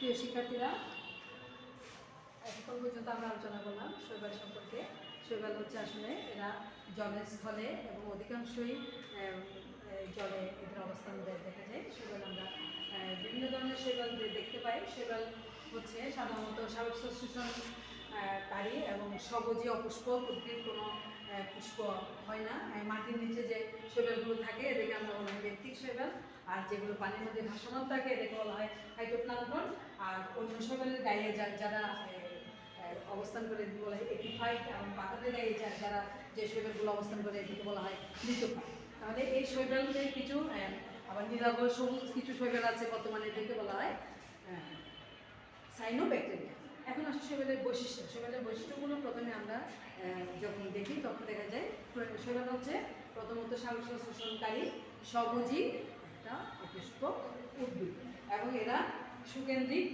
প্রিয় শিক্ষার্থীরা এখন পর্যন্ত আমরা আলোচনা করলাম শৈবাল সম্পর্কে। শৈবাল হচ্ছে আসলে এরা জলের স্থলে এবং অধিকাংশই জলে এদের অবস্থান দেখা যায়। শৈবাল আমরা বিভিন্ন ধরনের শৈবাল দেখতে পাই। শৈবাল হচ্ছে সাধারণত সারস্য শোষণ কারী এবং সবজি অপুষ্পক উদ্ভিদ কোনো পুষ্প হয় না। মাটির নিচে যে শৈবালগুলো থাকে, এদেরকে আমরা বলা হয় ব্যক্তিক শৈবাল। আর যেগুলো পানির মধ্যে ভাসমান থাকে, এদেরকে বলা হয় হাইটোপ্লাঙ্কন আর অন্য শৈবালের গায়ে যা- যারা অবস্থান করে বলা হয় এপিফাইট এবং পাতাদের গায়ে যা- যারা যে শৈবালগুলো অবস্থান করে এদেরকে বলা হয় লিথোফাইট তাহলে এই শৈবালের কিছু আবার নীলাভ, সবুজ কিছু শৈবাল আছে বর্তমানে এদেরকে বলা হয় সাইনো ব্যাকটেরিয়া এখন আসলে শৈবালের বৈশিষ্ট্য। শৈবালের বৈশিষ্ট্যগুলো প্রথমে আমরা যখন দেখি, তখন দেখা যায় শৈবাল হচ্ছে প্রথমত সাংস শোষণকারী সবুজি একটা অপুষ্প উদ্ভিদ। এবং এরা সুকেন্দ্রিক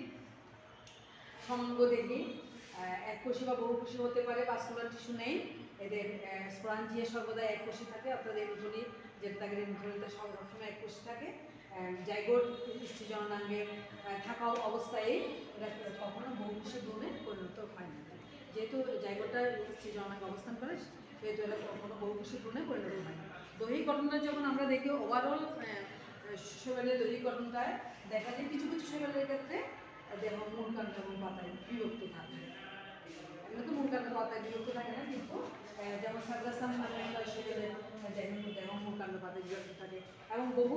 সমঙ্গদেহী এককোষী বা বহুকোষী হতে পারে ভাস্কুলার টিস্যু নেই। এদের স্পরাঞ্জিয়া সর্বদা এককোষী থাকে, অর্থাৎ রেমিথলি যেটা থাকে রেমিথলিতে সবসময় এককোষী থাকে। জাইগোট স্ত্রী জননাঙ্গের থাকা অবস্থায় এরা কখনো বহুকোষী ভ্রূণে পরিণত হয় না। যেহেতু জায়গাটা স্ত্রী জননাঙ্গ অবস্থান করে, সেহেতু এরা কখনো বহুকোষী ভ্রূণে পরিণত হয় না। দৈহিক গঠনটা যখন আমরা দেখি ওভারঅল শৈবালের দৈহিক গঠনটায় দেখা যায় কিছু কিছু শৈবালের ক্ষেত্রে দেহ মূল এবং পাতায় বিভক্ত থাকে। এগুলো তো মূল কাণ্ড পাতায় বিভক্ত থাকে না, কিন্তু যেমন সাগরাসাম শৈবালের দেহ দেহ মূল কাণ্ড পাতায় বিভক্ত থাকে। এবং বহু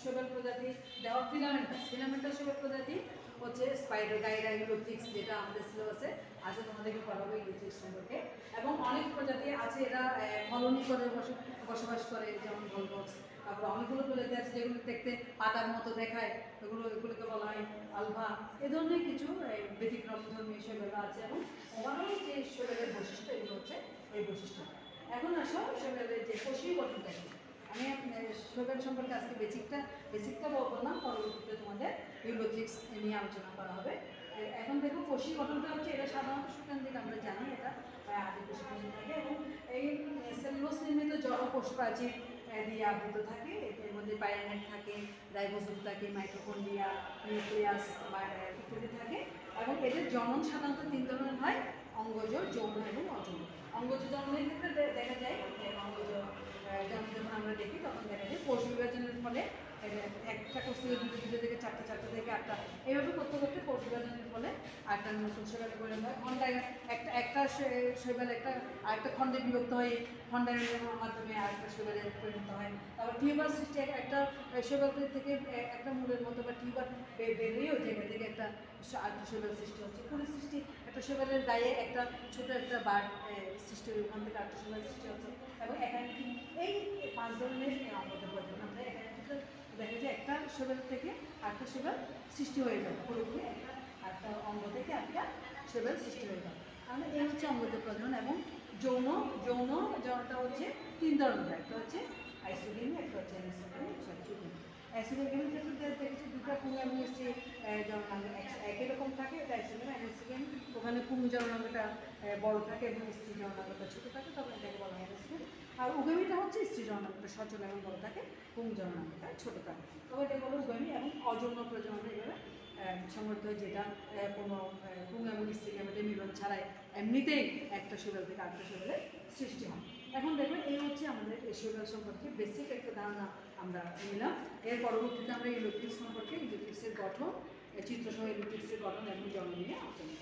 শৈবাল প্রজাতি দেহ ফিলামেন্টাস ফিলামেন্টাস শৈবাল প্রজাতি হচ্ছে স্পাইডার গাইরা ইউরোথিক্স যেটা আমাদের সিলেবাসে আছে, তোমাদেরকে পড়াবো ইউরোথিক্স সম্পর্কে এবং অনেক প্রজাতি আছে, এরা কলোনি করে বস- বসবাস করে, যেমন ভলবক্স আছে যেগুলো দেখতে পাতার মতো দেখায়, এগুলো, এগুলোকে বলা হয় আলভা। এ ধরনের কিছু ব্যতিক্রম ধর্মী শৈবাল আছে এবং ওভারঅল যে শৈবালের বৈশিষ্ট্য, এগুলো হচ্ছে এই বৈশিষ্ট্য। এখন আসো শৈবালের যে কোষীয় গঠনটা? আমি আপনার সম্পর্কে আজকে বেসিকটা বেসিকটা বলব না, পরবর্তীতে তোমাদের ইউলোজিক্স নিয়ে আলোচনা করা হবে। এখন দেখো কোষী গঠনটা হচ্ছে, এটা সাধারণত সুকেন্দ্রিক আমরা জানি এটা আদি কোষ থাকে এবং এই সেলুলোস নির্মিত জড় কোষ প্রাচীর দিয়ে আবৃত থাকে এর মধ্যে পাইরানেট থাকে রাইবোসোম থাকে মাইক্রোকন্ডিয়া নিউক্লিয়াস ইত্যাদি থাকে এবং এদের জনন সাধারণত তিন ধরনের হয়, অঙ্গজ, যৌন এবং অযৌন। অঙ্গজ জন্মের ক্ষেত্রে দেখা যায় অঙ্গজ জন্ম যখন আমরা দেখি, তখন দেখা যায় কোষ বিভাজনের ফলে একটা কোষ দুটো দুটো থেকে চারটা চারটা থেকে আটটা। এইভাবে করতে করতে বিভাজনের ফলে আটটা নতুন শৈবালে পরিণত হয় খন্ডায় একটা একটা শৈবাল একটা, আরেকটা খণ্ডে বিভক্ত হয়। খণ্ডের মাধ্যমে আরেকটা শৈবালে পরিণত হয়। তারপর টিউবার সৃষ্টি একটা শৈবাল থেকে একটা মূলের মতো বা টিউবার বেরিয়েও জায়গা থেকে একটা আরেকটা শৈবাল সৃষ্টি হচ্ছে। কুড়ি সৃষ্টি একটা শৈবালের গায়ে একটা ছোট একটা বার সৃষ্টি হয়ে ওখান থেকে আরেকটা শৈবাল সৃষ্টি হচ্ছে। এবং এখানে এই পাঁচ ধরনের আমাদের আমরা এখানে দেখা যায় একটা শৈবাল থেকে আরেকটা শৈবাল সৃষ্টি হয়ে যাবে পুরোপুরি একটা একটা অঙ্গ থেকে একটা শৈবাল সৃষ্টি হয়ে যাবে তাহলে এই হচ্ছে অঙ্গজ প্রজনন এবং যৌন যৌন যৌনটা হচ্ছে তিন ধরনের একটা হচ্ছে আইসোগেমি একটা হচ্ছে দে- দেখেছি দুটো পুং এবং এসছে একই রকম থাকে। এটা আইসোগেমি অ্যানিসোগেমি ওখানে পুং জননাঙ্গটা বড় থাকে এবং স্ত্রী জননাঙ্গটা ছোটো থাকে তখন এটাকে বলা হয় অ্যানিসোগেমি আর উগেমিটা হচ্ছে স্ত্রী জননাঙ্গটা সচল এবং বড় থাকে পুং জননাঙ্গটা ছোটো থাকে তবে এটা বলো উগেমি এবং অযৌন প্রজনন এভাবে সমর্থ যেটা কোনো পুং এবং স্ত্রী গেমেটের মিলন ছাড়াই এমনিতেই একটা শৈবাল থেকে আরেকটা শৈবালের সৃষ্টি হয়। এখন দেখবেন এই হচ্ছে আমাদের শৈবাল সম্পর্কে বেসিক একটা ধারণা আমরা নিলাম। এর পরবর্তীতে আমরা ইলেকট্রিক্স সম্পর্কে ইলেকট্রিক্সের গঠন চিত্রসহ ইলেকট্রিক্সের গঠন এবং জন্ম নিয়ে আলোচনা